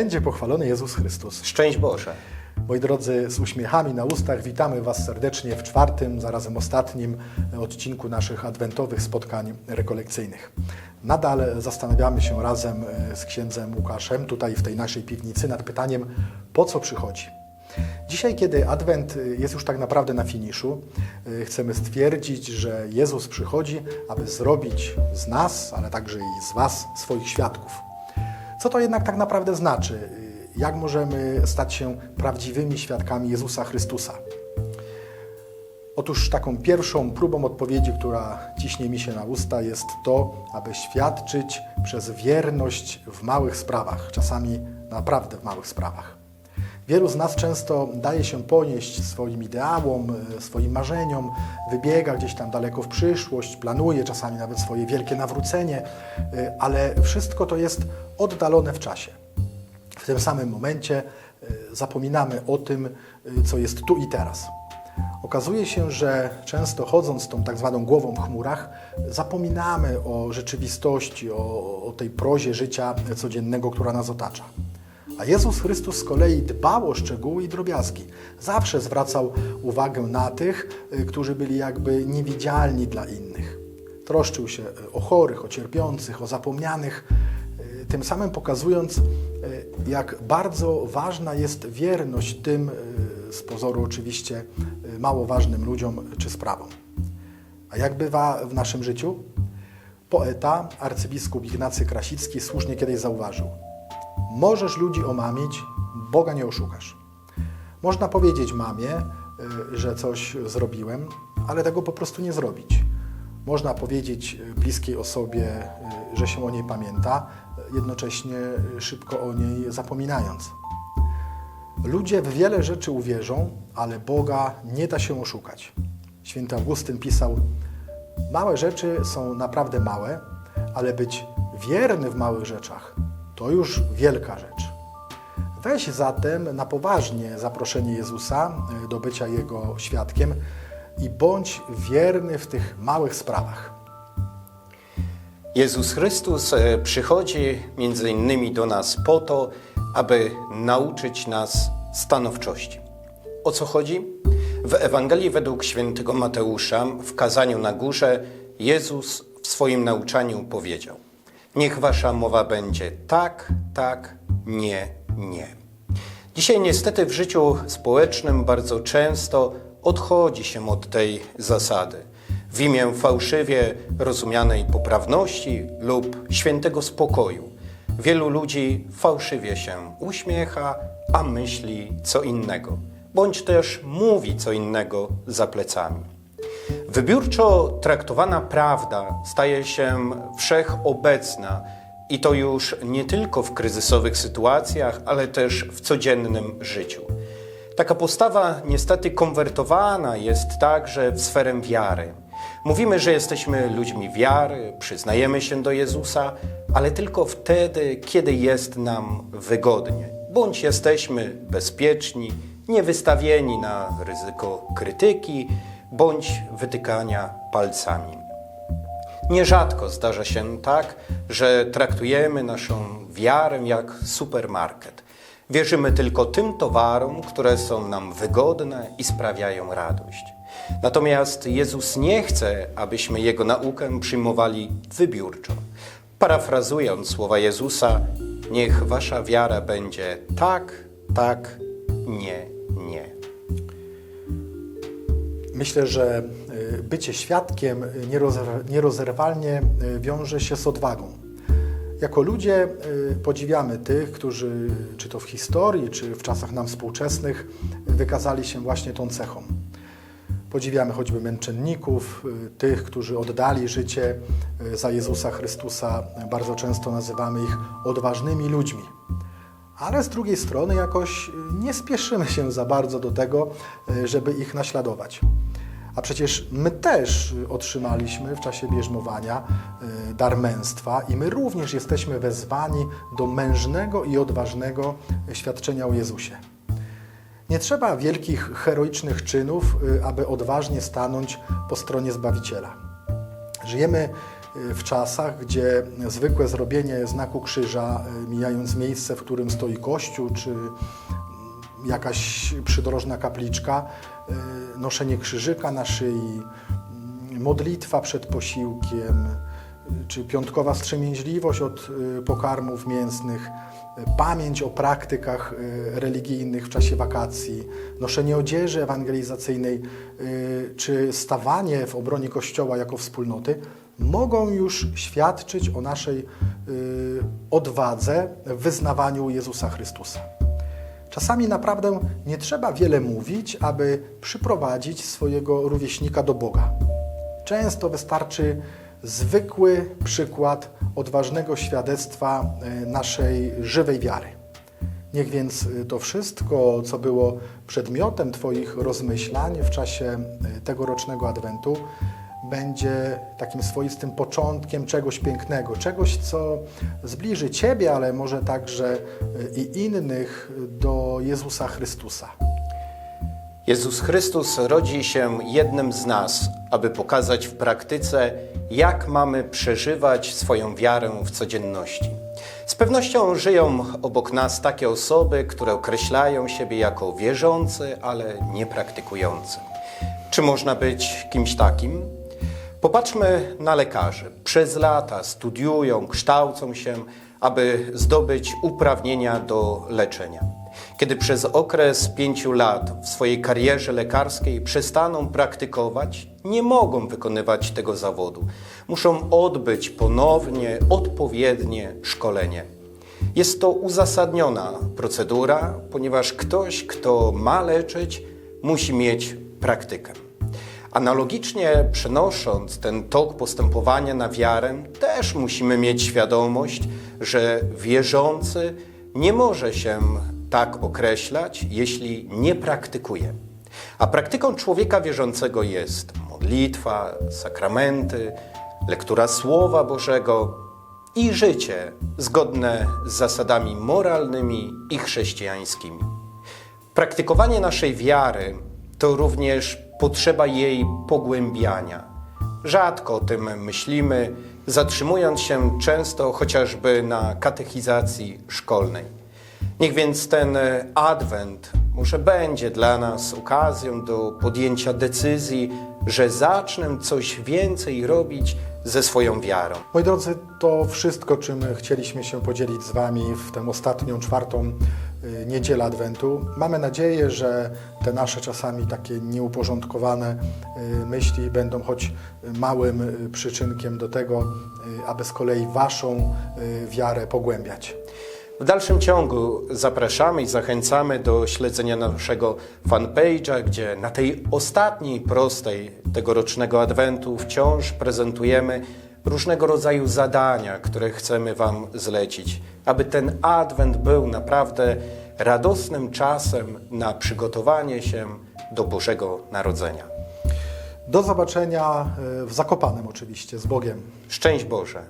będzie pochwalony Jezus Chrystus. Szczęść Boże. Moi drodzy, z uśmiechami na ustach witamy Was serdecznie w czwartym, zarazem ostatnim odcinku naszych adwentowych spotkań rekolekcyjnych. Nadal zastanawiamy się razem e, z księdzem Łukaszem, tutaj w tej naszej piwnicy, nad pytaniem, po co przychodzi. Dzisiaj, kiedy Adwent jest już tak naprawdę na finiszu, e, chcemy stwierdzić, że Jezus przychodzi, aby zrobić z nas, ale także i z Was swoich świadków. Co to jednak tak naprawdę znaczy? Jak możemy stać się prawdziwymi świadkami Jezusa Chrystusa? Otóż taką pierwszą próbą odpowiedzi, która ciśnie mi się na usta, jest to, aby świadczyć przez wierność w małych sprawach, czasami naprawdę w małych sprawach. Wielu z nas często daje się ponieść swoim ideałom, e, swoim marzeniom, wybiega gdzieś tam daleko w przyszłość, planuje czasami nawet swoje wielkie nawrócenie, e, ale wszystko to jest oddalone w czasie. W tym samym momencie e, zapominamy o tym, co jest tu i teraz. Okazuje się, że często chodząc tą tak zwaną głową w chmurach, zapominamy o rzeczywistości, o, o tej prozie życia codziennego, która nas otacza. A Jezus Chrystus z kolei dbał o szczegóły i drobiazgi. Zawsze zwracał uwagę na tych, y, którzy byli jakby niewidzialni dla innych. Troszczył się y, o chorych, o cierpiących, o zapomnianych, y, tym samym pokazując, jak bardzo ważna jest wierność tym, z pozoru oczywiście, mało ważnym ludziom czy sprawom. A jak bywa w naszym życiu? Poeta, arcybiskup Ignacy Krasicki słusznie kiedyś zauważył – Możesz ludzi omamić, Boga nie oszukasz. Można powiedzieć mamie, y, że coś zrobiłem, ale tego po prostu nie zrobić. Można powiedzieć y, bliskiej osobie, y, że się o niej pamięta, jednocześnie szybko o niej zapominając. Ludzie w wiele rzeczy uwierzą, ale Boga nie da się oszukać. Święty Augustyn pisał: Małe rzeczy są naprawdę małe, ale być wierny w małych rzeczach to już wielka rzecz. Weź zatem na poważnie zaproszenie Jezusa e, do bycia Jego świadkiem i bądź wierny w tych małych sprawach. Jezus Chrystus e, przychodzi między innymi do nas po to, aby nauczyć nas stanowczości. O co chodzi? W Ewangelii według świętego Mateusza w kazaniu na górze Jezus w swoim nauczaniu powiedział: Niech wasza mowa będzie tak, tak, nie, nie. Dzisiaj niestety w życiu społecznym bardzo często odchodzi się od tej zasady. W imię fałszywie rozumianej poprawności lub świętego spokoju wielu ludzi fałszywie się uśmiecha, a myśli co innego, bądź też mówi co innego za plecami. Wybiórczo traktowana prawda staje się wszechobecna i to już nie tylko w kryzysowych sytuacjach, ale też w codziennym życiu. Taka postawa niestety konwertowana jest także w sferę wiary. Mówimy, że jesteśmy ludźmi wiary, przyznajemy się do Jezusa, ale tylko wtedy, kiedy jest nam wygodnie, bądź jesteśmy bezpieczni, niewystawieni na ryzyko krytyki, bądź wytykania palcami. Nierzadko zdarza się tak, że traktujemy naszą wiarę jak supermarket. Wierzymy tylko tym towarom, które są nam wygodne i sprawiają radość. Natomiast Jezus nie chce, abyśmy Jego naukę przyjmowali wybiórczo. Parafrazując słowa Jezusa, niech wasza wiara będzie tak, tak, nie. Myślę, że y, bycie świadkiem nierozer- nierozerwalnie y, wiąże się z odwagą. Jako ludzie podziwiamy tych, którzy, czy to w historii, czy w czasach nam współczesnych, wykazali się właśnie tą cechą. Podziwiamy choćby męczenników, tych, którzy oddali życie za Jezusa Chrystusa. Bardzo często nazywamy ich odważnymi ludźmi. Ale z drugiej strony jakoś nie spieszymy się za bardzo do tego, żeby ich naśladować. A przecież my też otrzymaliśmy w czasie bierzmowania y, dar męstwa i my również jesteśmy wezwani do mężnego i odważnego świadczenia o Jezusie. Nie trzeba wielkich, heroicznych czynów, y, aby odważnie stanąć po stronie Zbawiciela. Żyjemy y, w czasach, gdzie zwykłe zrobienie znaku krzyża, mijając miejsce, w którym stoi kościół, czy jakaś przydrożna kapliczka, y, noszenie krzyżyka na szyi, mm, modlitwa przed posiłkiem, y, czy piątkowa wstrzemięźliwość od y, pokarmów mięsnych, pamięć o praktykach religijnych w czasie wakacji, noszenie odzieży ewangelizacyjnej, czy stawanie w obronie Kościoła jako wspólnoty mogą już świadczyć o naszej odwadze w wyznawaniu Jezusa Chrystusa. Czasami naprawdę nie trzeba wiele mówić, aby przyprowadzić swojego rówieśnika do Boga. Często wystarczy zwykły przykład odważnego świadectwa e, naszej żywej wiary. Niech więc e, to wszystko, co było przedmiotem Twoich rozmyślań w czasie e, tegorocznego Adwentu, będzie takim swoistym początkiem czegoś pięknego, czegoś, co zbliży Ciebie, ale może także e, i innych do Jezusa Chrystusa. Jezus Chrystus rodzi się jednym z nas, aby pokazać w praktyce, jak mamy przeżywać swoją wiarę w codzienności. Z pewnością żyją obok nas takie osoby, które określają siebie jako wierzący, ale niepraktykujący. Czy można być kimś takim? Popatrzmy na lekarzy. Przez lata studiują, kształcą się, aby zdobyć uprawnienia do leczenia. Kiedy przez okres pięciu lat w swojej karierze lekarskiej przestaną praktykować, nie mogą wykonywać tego zawodu. Muszą odbyć ponownie odpowiednie szkolenie. Jest to uzasadniona procedura, ponieważ ktoś, kto ma leczyć, musi mieć praktykę. Analogicznie przenosząc ten tok postępowania na wiarę, też musimy mieć świadomość, że wierzący nie może się tak określać, jeśli nie praktykuje. A praktyką człowieka wierzącego jest modlitwa, sakramenty, lektura Słowa Bożego i życie zgodne z zasadami moralnymi i chrześcijańskimi. Praktykowanie naszej wiary to również potrzeba jej pogłębiania. Rzadko o tym myślimy, zatrzymując się często chociażby na katechizacji szkolnej. Niech więc ten adwent może będzie dla nas okazją do podjęcia decyzji, że zacznę coś więcej robić ze swoją wiarą. Moi drodzy, to wszystko, czym chcieliśmy się podzielić z Wami w tę ostatnią, czwartą niedzielę Adwentu. Mamy nadzieję, że te nasze czasami takie nieuporządkowane y, myśli będą choć małym y, przyczynkiem do tego, y, aby z kolei Waszą y, wiarę pogłębiać. W dalszym ciągu zapraszamy i zachęcamy do śledzenia naszego fanpage'a, gdzie na tej ostatniej prostej tegorocznego adwentu wciąż prezentujemy różnego rodzaju zadania, które chcemy Wam zlecić, aby ten adwent był naprawdę radosnym czasem na przygotowanie się do Bożego Narodzenia. Do zobaczenia y, w Zakopanem oczywiście, z Bogiem. Szczęść Boże!